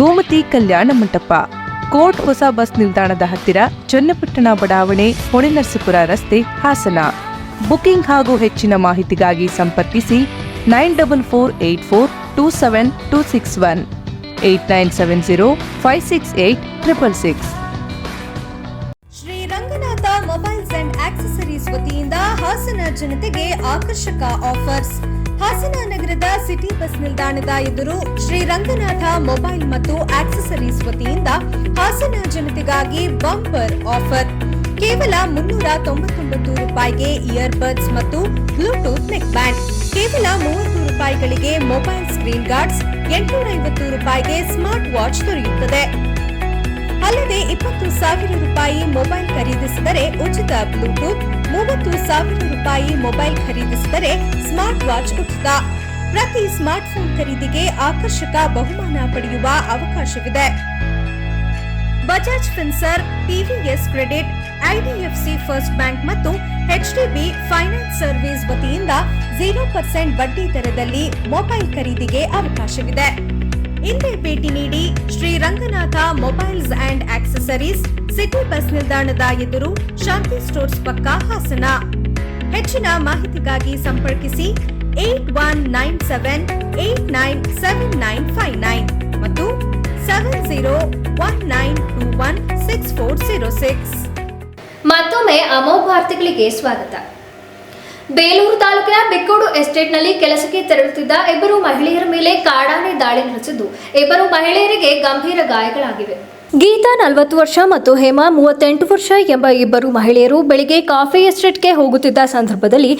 Speaker 9: ಗೋಮತಿ ಕಲ್ಯಾಣ ಮಂಟಪ. ಕೋರ್ಟ್ ಹೊಸ ಬಸ್ ನಿಲ್ದಾಣದ ಹತ್ತಿರ ಚನ್ನಪಟ್ಟಣ ಬಡಾವಣೆ, ಹೊಳೆನರಸೀಪುರ ರಸ್ತೆ ಹಾಸನ. ಬುಕಿಂಗ್ ಹಾಗೂ ಹೆಚ್ಚಿನ ಮಾಹಿತಿಗಾಗಿ ಸಂಪರ್ಕಿಸಿ nine double four eight four two seven two six one, eight nine seven zero five six eight triple six.
Speaker 1: Shri Ranganatha mobiles and accessories ವತಿಯಿಂದ ಹಾಸನ ಜನತೆಗೆ ಆಕರ್ಷಕ ಆಫರ್ಸ್. ಹಾಸನ ನಗರದ ಸಿಟಿ ಬಸ್ ನಿಲ್ದಾಣದ ಎದುರು ಶ್ರೀ ರಂಗನಾಥ ಮೊಬೈಲ್ ಮತ್ತು ಆಕ್ಸೆಸರೀಸ್ ವತಿಯಿಂದ ಹಾಸನ ಜನತೆಗಾಗಿ ಬಂಪರ್ ಆಫರ್. ಕೇವಲ ಮುನ್ನೂರ ತೊಂಬತ್ತೊಂಬತ್ತು ರೂಪಾಯಿಗೆ ಇಯರ್ಬಡ್ಸ್ ಮತ್ತು ಬ್ಲೂಟೂತ್ ನೆಕ್ ಬ್ಯಾಂಡ್. ಕೇವಲ ಮೂವತ್ತು ರೂಪಾಯಿಗಳಿಗೆ ಮೊಬೈಲ್ ಸ್ಕ್ರೀನ್ ಗಾರ್ಡ್ಸ್ ಎಂಟುನೂರ ಐವತ್ತು ರೂಪಾಯಿಗೆ ಸ್ಮಾರ್ಟ್ ವಾಚ್ ದೊರೆಯುತ್ತದೆ. ಅಲ್ಲದೆ ಇಪ್ಪತ್ತು ಸಾವಿರ ರೂಪಾಯಿ ಮೊಬೈಲ್ ಖರೀದಿಸಿದರೆ ಉಚಿತ ಬ್ಲೂಟೂತ್ ಮೂವತ್ತು ಸಾವಿರ ರೂಪಾಯಿ ಮೊಬೈಲ್ ಖರೀದಿಸಿದರೆ ಸ್ಮಾರ್ಟ್ ವಾಚ್ ಉಚಿತ. ಪ್ರತಿ ಸ್ಮಾರ್ಟ್ಫೋನ್ ಖರೀದಿಗೆ ಆಕರ್ಷಕ ಬಹುಮಾನ ಪಡೆಯುವ ಅವಕಾಶವಿದೆ. Bajaj Finserv TVS credit IDFC first bank ಮತ್ತು ಎಚ್ಡಿಬಿ ಫೈನಾನ್ಸ್ ಸರ್ವಿಸ್ ವತಿಯಿಂದ ಜೀರೋ ಪರ್ಸೆಂಟ್ ಬಡ್ಡಿ ದರದಲ್ಲಿ ಮೊಬೈಲ್ ಖರೀದಿಗೆ ಅವಕಾಶವಿದೆ. ಇಂದೇ ಭೇಟಿ ನೀಡಿ Shri Ranganatha mobiles and accessories city bus ನಿಲ್ದಾಣದ ಎದುರು ಶಾಂತಿ ಸ್ಟೋರ್ಸ್ ಪಕ್ಕ ಹಾಸನ. ಹೆಚ್ಚಿನ ಮಾಹಿತಿಗಾಗಿ ಸಂಪರ್ಕಿಸಿ eight one nine seven eight nine seven nine five nine ಮತ್ತು seven zero one nine two one six four zero six. ಮತ್ತೊಮ್ಮೆ ಅಮೋಘ ವಾರ್ತೆಗಳಿಗೆ ಸ್ವಾಗತ. ಬೇಲೂರು ತಾಲೂಕಿನ ಬೆಕ್ಕೋಡು ಎಸ್ಟೇಟ್ನಲ್ಲಿ ಕೆಲಸಕ್ಕೆ ತೆರಳುತ್ತಿದ್ದ ಇಬ್ಬರು ಮಹಿಳೆಯರ ಮೇಲೆ ಕಾಡಾನೆ ದಾಳಿ ನಡೆಸಿದ್ದು ಇಬ್ಬರು ಮಹಿಳೆಯರಿಗೆ ಗಂಭೀರ ಗಾಯಗಳಾಗಿವೆ. ಗೀತಾ ನಲವತ್ತು ವರ್ಷ ಮತ್ತು ಹೇಮಾ ಮೂವತ್ತೆಂಟು ವರ್ಷ ಎಂಬ ಇಬ್ಬರು ಮಹಿಳೆಯರು ಬೆಳಿಗ್ಗೆ ಕಾಫಿ ಎಸ್ಟೇಟ್ಗೆ ಹೋಗುತ್ತಿದ್ದ ಸಂದರ್ಭದಲ್ಲಿ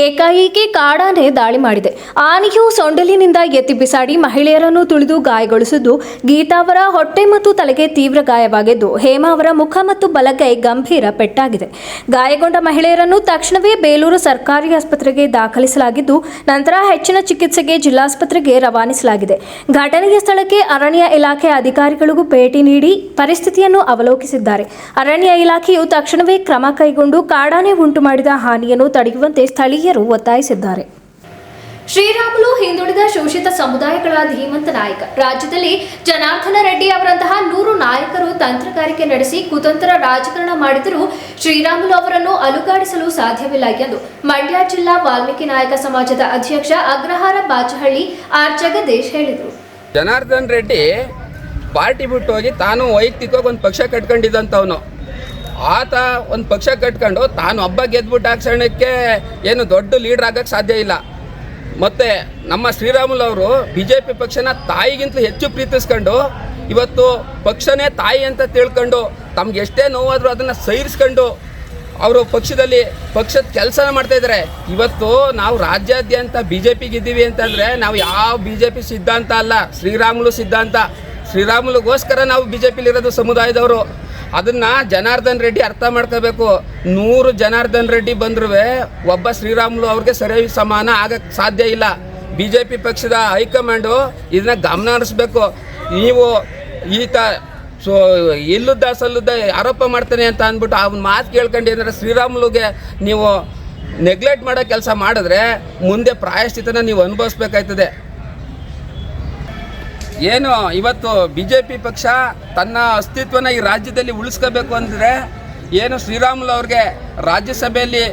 Speaker 1: ಏಕಾಏಕಿ ಕಾಡಾನೆ ದಾಳಿ ಮಾಡಿದೆ. ಆನೆಯು ಸೊಂಡಲಿನಿಂದ ಎತ್ತಿ ಬಿಸಾಡಿ ಮಹಿಳೆಯರನ್ನು ತುಳಿದು ಗಾಯಗೊಳಿಸಿದ್ದು, ಗೀತಾ ಅವರ ಹೊಟ್ಟೆ ಮತ್ತು ತಲೆಗೆ ತೀವ್ರ ಗಾಯವಾಗಿದ್ದು, ಹೇಮಾ ಅವರ ಮುಖ ಮತ್ತು ಬಲಗೈ ಗಂಭೀರ ಪೆಟ್ಟಾಗಿದೆ. ಗಾಯಗೊಂಡ ಮಹಿಳೆಯರನ್ನು ತಕ್ಷಣವೇ ಬೇಲೂರು ಸರ್ಕಾರಿ ಆಸ್ಪತ್ರೆಗೆ ದಾಖಲಿಸಲಾಗಿದ್ದು, ನಂತರ ಹೆಚ್ಚಿನ ಚಿಕಿತ್ಸೆಗೆ ಜಿಲ್ಲಾಸ್ಪತ್ರೆಗೆ ರವಾನಿಸಲಾಗಿದೆ. ಘಟನೆಯ ಸ್ಥಳಕ್ಕೆ ಅರಣ್ಯ ಇಲಾಖೆ ಅಧಿಕಾರಿಗಳಿಗೂ ಭೇಟಿ ನೀಡಿ ಪರಿಸ್ಥಿತಿಯನ್ನು ಅವಲೋಕಿಸಿದ್ದಾರೆ. ಅರಣ್ಯ ಇಲಾಖೆಯು ತಕ್ಷಣವೇ ಕ್ರಮ ಕೈಗೊಂಡು ಕಾಡಾನೆ ಉಂಟು ಮಾಡಿದ ಹಾನಿಯನ್ನು ತಡೆಯುವಂತೆ ಸ್ಥಳೀಯರು ಒತ್ತಾಯಿಸಿದ್ದಾರೆ. ಶ್ರೀರಾಮುಲು ಹಿಂದುಳಿದ ಶೋಷಿತ ಸಮುದಾಯಗಳ ಧೀಮಂತ ನಾಯಕ ರಾಜ್ಯದಲ್ಲಿ ಜನಾರ್ದನ ರೆಡ್ಡಿ ಅವರಂತಹ ನೂರು ನಾಯಕರು ತಂತ್ರಗಾರಿಕೆ ನಡೆಸಿ ಕುತಂತ್ರ ರಾಜಕಾರಣ ಮಾಡಿದರೂ ಶ್ರೀರಾಮುಲು ಅವರನ್ನು ಅಲುಗಾಡಿಸಲು ಸಾಧ್ಯವಿಲ್ಲ ಎಂದು ಮಂಡ್ಯ ಜಿಲ್ಲಾ ವಾಲ್ಮೀಕಿ ನಾಯಕ ಸಮಾಜದ ಅಧ್ಯಕ್ಷ ಅಗ್ರಹಾರ ಬಾಚಹಳ್ಳಿ ಆರ್ ಜಗದೀಶ್ ಹೇಳಿದರು.
Speaker 10: ಜನಾರ್ದನ್ ರೆಡ್ಡಿ ಪಾರ್ಟಿ ಬಿಟ್ಟು ಹೋಗಿ ತಾನು ವೈಯಕ್ತಿಕವಾಗಿ ಒಂದು ಪಕ್ಷ ಕಟ್ಕೊಂಡಿದ್ದಂಥವನು. ಆತ ಒಂದು ಪಕ್ಷ ಕಟ್ಕೊಂಡು ತಾನು ಹಬ್ಬ ಗೆದ್ಬಿಟ್ಟು ಆ ಕ್ಷಣಕ್ಕೆ ಏನು ದೊಡ್ಡ ಲೀಡರ್ ಆಗೋಕ್ಕೆ ಸಾಧ್ಯ ಇಲ್ಲ. ಮತ್ತು ನಮ್ಮ ಶ್ರೀರಾಮುಲು ಅವರು ಬಿ ಜೆ ಪಿ ಪಕ್ಷನ ತಾಯಿಗಿಂತಲೂ ಹೆಚ್ಚು ಪ್ರೀತಿಸ್ಕೊಂಡು ಇವತ್ತು ಪಕ್ಷನೇ ತಾಯಿ ಅಂತ ತಿಳ್ಕೊಂಡು ತಮ್ಗೆ ಎಷ್ಟೇ ನೋವಾದರೂ ಅದನ್ನು ಸೈರಿಸ್ಕೊಂಡು ಅವರು ಪಕ್ಷದಲ್ಲಿ ಪಕ್ಷದ ಕೆಲಸ ಮಾಡ್ತಾಯಿದ್ದಾರೆ ಇವತ್ತು ನಾವು ರಾಜ್ಯಾದ್ಯಂತ ಬಿ ಜೆ ಪಿಗಿದ್ದೀವಿ ಅಂತಂದರೆ ನಾವು ಯಾವ ಬಿ ಜೆ ಪಿ ಸಿದ್ಧಾಂತ ಅಲ್ಲ, ಶ್ರೀರಾಮುಲು ಸಿದ್ಧಾಂತ. ಶ್ರೀರಾಮುಲುಗೋಸ್ಕರ ನಾವು ಬಿ ಜೆ ಪಿಲಿರೋದು ಸಮುದಾಯದವರು. ಅದನ್ನು ಜನಾರ್ದನ್ ರೆಡ್ಡಿ ಅರ್ಥ ಮಾಡ್ಕೋಬೇಕು. ನೂರು ಜನಾರ್ದನ್ ರೆಡ್ಡಿ ಬಂದ್ರೂ ಒಬ್ಬ ಶ್ರೀರಾಮುಲು ಅವ್ರಿಗೆ ಸರಿ ಸಮಾನ ಆಗಕ್ಕೆ ಸಾಧ್ಯ ಇಲ್ಲ. ಬಿ ಜೆ ಪಿ ಪಕ್ಷದ ಹೈಕಮಾಂಡು ಇದನ್ನ ಗಮನ ಹರಿಸ್ಬೇಕು. ನೀವು ಈತ ಸೊ ಇಲ್ಲುದ್ದ ಸಲ್ಲುದ್ದ ಆರೋಪ ಮಾಡ್ತಾನೆ ಅಂತ ಅಂದ್ಬಿಟ್ಟು ಅವ್ನ ಮಾತು ಕೇಳ್ಕೊಂಡು ಶ್ರೀರಾಮುಲುಗೆ ನೀವು ನೆಗ್ಲೆಕ್ಟ್ ಮಾಡೋ ಕೆಲಸ ಮಾಡಿದ್ರೆ ಮುಂದೆ ಪ್ರಾಯಶ್ಚಿತನ ನೀವು ಅನುಭವಿಸ್ಬೇಕಾಯ್ತದೆ. ಏನು, ಇವತ್ತು ಬಿ ಜೆ ಪಿ ಪಕ್ಷ ತನ್ನ ಅಸ್ತಿತ್ವನ ಈ ರಾಜ್ಯದಲ್ಲಿ ಉಳಿಸ್ಕೋಬೇಕು ಅಂದರೆ ಏನು ಶ್ರೀರಾಮುಲು ಅವ್ರಿಗೆ ರಾಜ್ಯಸಭೆಯಲ್ಲಿ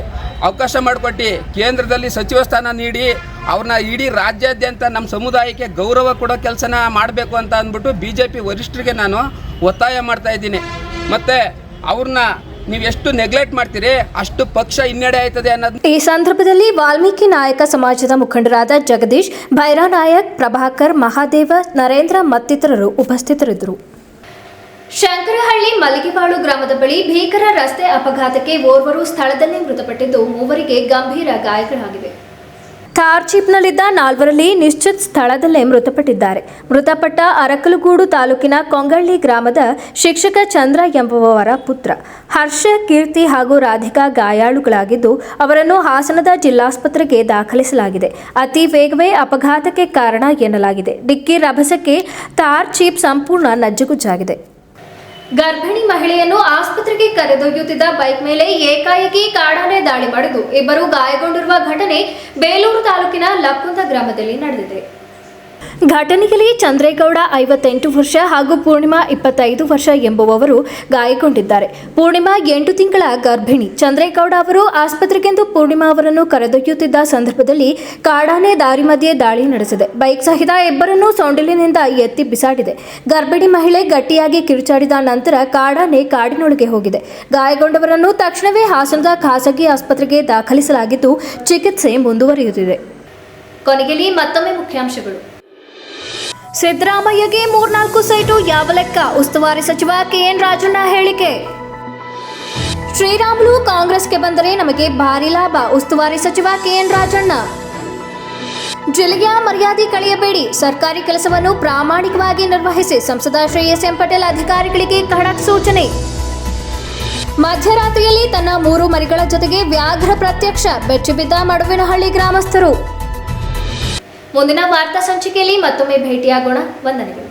Speaker 10: ಅವಕಾಶ ಮಾಡಿಕೊಟ್ಟು, ಕೇಂದ್ರದಲ್ಲಿ ಸಚಿವ ಸ್ಥಾನ ನೀಡಿ, ಅವ್ರನ್ನ ಇಡೀ ರಾಜ್ಯಾದ್ಯಂತ ನಮ್ಮ ಸಮುದಾಯಕ್ಕೆ ಗೌರವ ಕೊಡೋ ಕೆಲಸನ ಮಾಡಬೇಕು ಅಂತ ಅಂದ್ಬಿಟ್ಟು ಬಿ ಜೆ ಪಿ ವರಿಷ್ಠರಿಗೆ ನಾನು ಒತ್ತಾಯ ಮಾಡ್ತಾ ಇದ್ದೀನಿ. ಮತ್ತು ಅವ್ರನ್ನ ನೀವು ಎಷ್ಟು ನೆಗ್ಲೆಕ್ಟ್ ಮಾಡ್ತೀರಿ ಅಷ್ಟು ಪಕ್ಷ ಹಿನ್ನಡೆ ಆಯ್ತದೆ ಅನ್ನೋದು
Speaker 1: ಈ ಸಂದರ್ಭದಲ್ಲಿ ವಾಲ್ಮೀಕಿ ನಾಯಕ ಸಮಾಜದ ಮುಖಂಡರಾದ ಜಗದೀಶ್ ಭೈರಾನಾಯಕ್ ಪ್ರಭಾಕರ್ ಮಹಾದೇವ ನರೇಂದ್ರ ಮತ್ತಿತರರು ಉಪಸ್ಥಿತರಿದ್ದರು. ಶಂಕರಹಳ್ಳಿ ಮಲಗಿವಾಳು ಗ್ರಾಮದ ಬಳಿ ಭೀಕರ ರಸ್ತೆ ಅಪಘಾತಕ್ಕೆ ಓರ್ವರು ಸ್ಥಳದಲ್ಲೇ ಮೃತಪಟ್ಟಿದ್ದು ಮೂವರಿಗೆ ಗಂಭೀರ ಗಾಯಗಳಾಗಿವೆ. ಥಾರ್ ಚೀಪ್ನಲ್ಲಿದ್ದ ನಾಲ್ವರಲ್ಲಿ ನಿಶ್ಚಿತ್ ಸ್ಥಳದಲ್ಲೇ ಮೃತಪಟ್ಟಿದ್ದಾರೆ. ಮೃತಪಟ್ಟ ಅರಕಲಗೂಡು ತಾಲೂಕಿನ ಕೊಂಗಳ್ಳಿ ಗ್ರಾಮದ ಶಿಕ್ಷಕ ಚಂದ್ರ ಎಂಬುವವರ ಪುತ್ರ. ಹರ್ಷ, ಕೀರ್ತಿ ಹಾಗೂ ರಾಧಿಕಾ ಗಾಯಾಳುಗಳಾಗಿದ್ದು, ಅವರನ್ನು ಹಾಸನದ ಜಿಲ್ಲಾಸ್ಪತ್ರೆಗೆ ದಾಖಲಿಸಲಾಗಿದೆ. ಅತಿ ವೇಗವೇ ಅಪಘಾತಕ್ಕೆ ಕಾರಣ ಎನ್ನಲಾಗಿದೆ. ಡಿಕ್ಕಿ ರಭಸಕ್ಕೆ ಥಾರ್ ಚೀಪ್ ಸಂಪೂರ್ಣ ನಜ್ಜುಗುಜ್ಜಾಗಿದೆ. ಗರ್ಭಿಣಿ ಮಹಿಳೆಯನ್ನು ಆಸ್ಪತ್ರೆಗೆ ಕರೆದೊಯ್ಯುತ್ತಿದ್ದ ಬೈಕ್ ಮೇಲೆ ಏಕಾಏಕಿ ಕಾಡಾನೆ ದಾಳಿ ಮಾಡಿದ್ದು. ಇಬ್ಬರು ಗಾಯಗೊಂಡಿರುವ ಘಟನೆ ಬೇಲೂರು ತಾಲೂಕಿನ ಲಕ್ಕುಂದ ಗ್ರಾಮದಲ್ಲಿ ನಡೆದಿದೆ. ಘಟನೆಯಲ್ಲಿ ಚಂದ್ರೇಗೌಡ ಐವತ್ತೆಂಟು ವರ್ಷ ಹಾಗೂ ಪೂರ್ಣಿಮಾ ಇಪ್ಪತ್ತೈದು ವರ್ಷ ಎಂಬುವವರು ಗಾಯಗೊಂಡಿದ್ದಾರೆ. ಪೂರ್ಣಿಮಾ ಎಂಟು ತಿಂಗಳ ಗರ್ಭಿಣಿ. ಚಂದ್ರೇಗೌಡ ಅವರು ಆಸ್ಪತ್ರೆಗೆಂದು ಪೂರ್ಣಿಮಾ ಅವರನ್ನು ಕರೆದೊಯ್ಯುತ್ತಿದ್ದ ಸಂದರ್ಭದಲ್ಲಿ ಕಾಡಾನೆ ದಾರಿ ಮಧ್ಯೆ ದಾಳಿ ನಡೆಸಿದೆ. ಬೈಕ್ ಸಹಿತ ಇಬ್ಬರನ್ನು ಸೊಂಡಿಲಿನಿಂದ ಎತ್ತಿ ಬಿಸಾಡಿದೆ. ಗರ್ಭಿಣಿ ಮಹಿಳೆ ಗಟ್ಟಿಯಾಗಿ ಕಿರುಚಾಡಿದ ನಂತರ ಕಾಡಾನೆ ಕಾಡಿನೊಳಗೆ ಹೋಗಿದೆ. ಗಾಯಗೊಂಡವರನ್ನು ತಕ್ಷಣವೇ ಹಾಸನದ ಖಾಸಗಿ ಆಸ್ಪತ್ರೆಗೆ ದಾಖಲಿಸಲಾಗಿದ್ದು ಚಿಕಿತ್ಸೆ ಮುಂದುವರಿಯುತ್ತಿದೆ. ಕೊನೆಯಲ್ಲಿ ಮತ್ತೊಮ್ಮೆ ಮುಖ್ಯಾಂಶಗಳು. ಸಿದ್ದರಾಮಯ್ಯಗೆ ಮೂರ್ನಾಲ್ಕು ಸೈಟು ಯಾವ ಲೆಕ್ಕ? ಉಸ್ತುವಾರಿ ಸಚಿವ ಕೆಎನ್ ರಾಜಣ್ಣ ಹೇಳಿಕೆ. ಶ್ರೀರಾಮುಲು ಕಾಂಗ್ರೆಸ್ಗೆ ಬಂದರೆ ನಮಗೆ ಭಾರಿ ಲಾಭ, ಉಸ್ತುವಾರಿ ಸಚಿವ ಕೆಎನ್ ರಾಜಣ್ಣ. ಜಿಲ್ಲೆಯ ಮರ್ಯಾದೆ ಕಳೆಯಬೇಡಿ, ಸರ್ಕಾರಿ ಕೆಲಸವನ್ನು ಪ್ರಾಮಾಣಿಕವಾಗಿ ನಿರ್ವಹಿಸಿ ಸಂಸದ ಶ್ರೀ ಎಸ್ ಎಂ. ಪಟೇಲ್ ಅಧಿಕಾರಿಗಳಿಗೆ ಖಡಕ್ ಸೂಚನೆ. ಮಧ್ಯರಾತ್ರಿಯಲ್ಲಿ ತನ್ನ ಮೂರು ಮರಿಗಳ ಜೊತೆಗೆ ವ್ಯಾಘ್ರ ಪ್ರತ್ಯಕ್ಷ, ಬೆಚ್ಚಿಬಿದ್ದ ಮಡುವಿನಹಳ್ಳಿ ಗ್ರಾಮಸ್ಥರು. ಮುಂದಿನ ವಾರ್ತಾ ಸಂಚಿಕೆಯಲ್ಲಿ ಮತ್ತೊಮ್ಮೆ ಭೇಟಿಯಾಗೋಣ. ವಂದನೆಗಳು.